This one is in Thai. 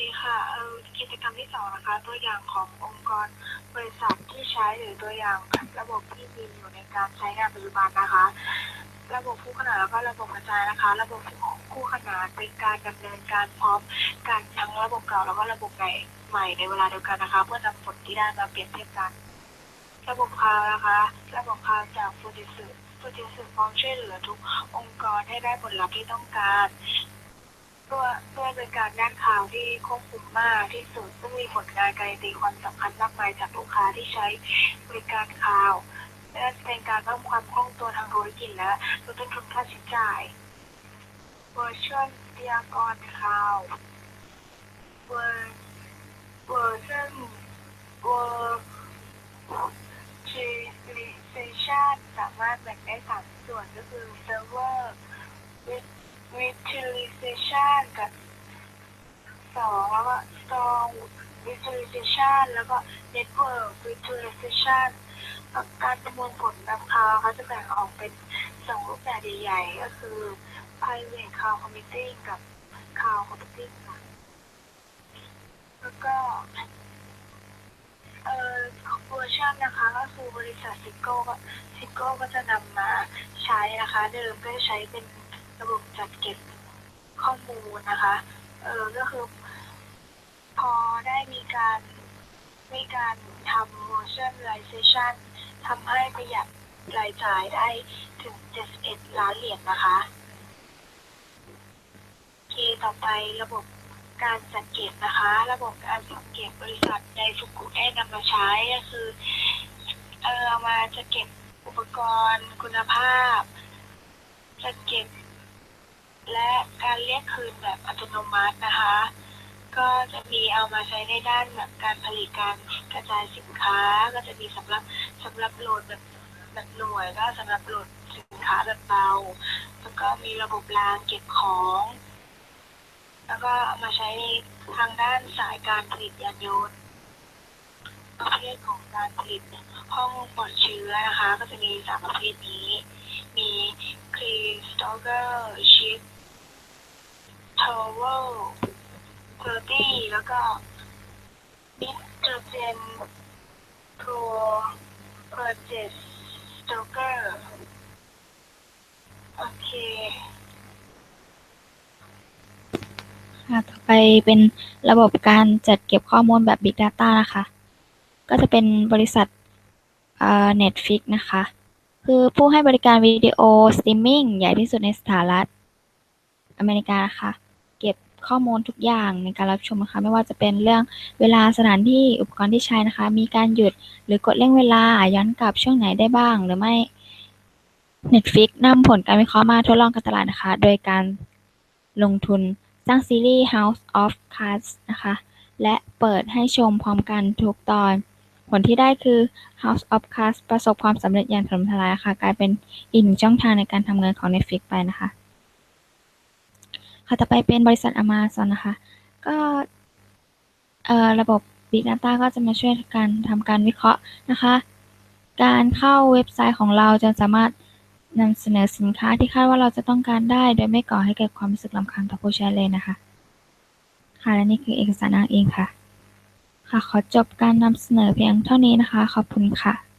ดีค่ะเอ่อกิจกรรมที่สองนะคะ ตัวอย่างขององค์กรบริษัทที่ใช้หรือตัวอย่างระบบที่มีอยู่ในการใช้งานปัจจุบันนะคะ ระบบคู่ขนานแล้วก็ระบบกระจายนะคะ ระบบคู่ขนานเป็นการดำเนินการพร้อมการทั้งระบบเก่าแล้วก็ระบบใหม่ใหม่ในเวลาเดียวกันนะคะ เพื่อนำผลที่ได้มาเปรียบเทียบกัน ระบบคลาวนะคะ ระบบคลาวจากฟูจิสึฟูจิสึพร้อมช่วยเหลือทุกองค์กรให้ได้ผลลัพธ์ที่ต้องการ ตัวตัวบริการด้านข่าวที่ควบคุมมากที่สุดซึ่งมีผลงานการันตีความสำคัญมากมายจากลูกค้าที่ใช้บริการข่าวและเป็นการเพิ่มความคล่องตัวทางธุรกิจและลดต้นทุนค่าใช้จ่าย Virtual วิทยากรข่าว Ver- Version Virtualization สามารถแบ่งได้สามส่วนก็คือ Server Virtualization กับสองแล้วก็ Strong Virtualization แล้วก็ Network Virtualization การประมวลผลนำคาวเขาจะแบ่งออกเป็นสองรูปแบบใหญ่ๆ ก็คือ Private Cloud Computing กับ Cloud Computing ค่ะแล้วก็เอ่อเวอร์ชันนะคะก็คือบริษัทซิโก้ก็ซิโก้ก็จะนำมาใช้นะคะ เดิมก็ใช้เป็น ระบบจัดเก็บข้อมูลนะคะ เออก็คือ พอได้มีการมีการทำ virtualization ทำให้ประหยัดรายจ่ายได้ถึง 71 ล้านเหรียญนะคะเคต่อไประบบการจัดเก็บนะคะ ระบบการจัดเก็บบริษัทในฟุกุได้นำมาใช้ก็คือ เออเอมาจะเก็บอุปกรณ์คุณภาพ จะเก็บ และการเรียกคืนแบบอัตโนมัตินะคะ ก็จะมีเอามาใช้ในด้านแบบการผลิตการกระจายสินค้า ก็จะมีสำหรับสำหรับโหลดแบบแบบหน่วยก็สำหรับโหลดสินค้าแบบเบาแล้วก็มีระบบรางเก็บของ แล้วก็เอามาใช้ในทางด้านสายการผลิตยานยนต์ประเภทของการผลิตห้องปลอดเชื้อนะคะ ก็จะมีสามประเภทนี้ มี clean stalker chip towel เ u r t y แล้วก็ nitrogen pro purchase stalker โอเคค่ะต่อไปเป็นระบบการจัดเก็บข้อมูลแบบ Big Data นะคะ ก็จะเป็นบริษัทเอ่อ Netflix นะคะ คือผู้ให้บริการวิดีโอสตรีมมิ่งใหญ่ที่สุดในสหรัฐอเมริกานะคะเก็บข้อมูลทุกอย่างในการรับชมนะคะ ไม่ว่าจะเป็นเรื่องเวลาสถานที่อุปกรณ์ที่ใช้นะคะ มีการหยุดหรือกดเร่งเวลาย้อนกลับช่วงไหนได้บ้าง หรือไม่ Netflix นำผลการวิเคราะห์มาทดลองการตลาดนะคะ โดยการลงทุนสร้างซีรีส์ House of Cards นะคะ และเปิดให้ชมพร้อมกันทุกตอน ผลที่ได้คือ House of Cards ประสบความสำเร็จอย่างถล่มทลายค่ะ กลายเป็นอีกหนึ่งช่องทางในการทำเงินของ Netflix ไปนะคะ ค่ะ ต่อไปเป็นบริษัท Amazon นะคะ ก็ระบบ Big Data ก็จะมาช่วยการทำการวิเคราะห์นะคะ การเข้าเว็บไซต์ของเราจะสามารถนำเสนอสินค้าที่คาดว่าเราจะต้องการได้ โดยไม่ก่อให้เกิดความรู้สึกรำคาญต่อผู้ใช้เลยนะคะ ค่ะ และนี่คือเอกสารอ้างอิงค่ะ ค่ะ ขอจบการนำเสนอเพียงเท่านี้นะคะ ขอบคุณค่ะ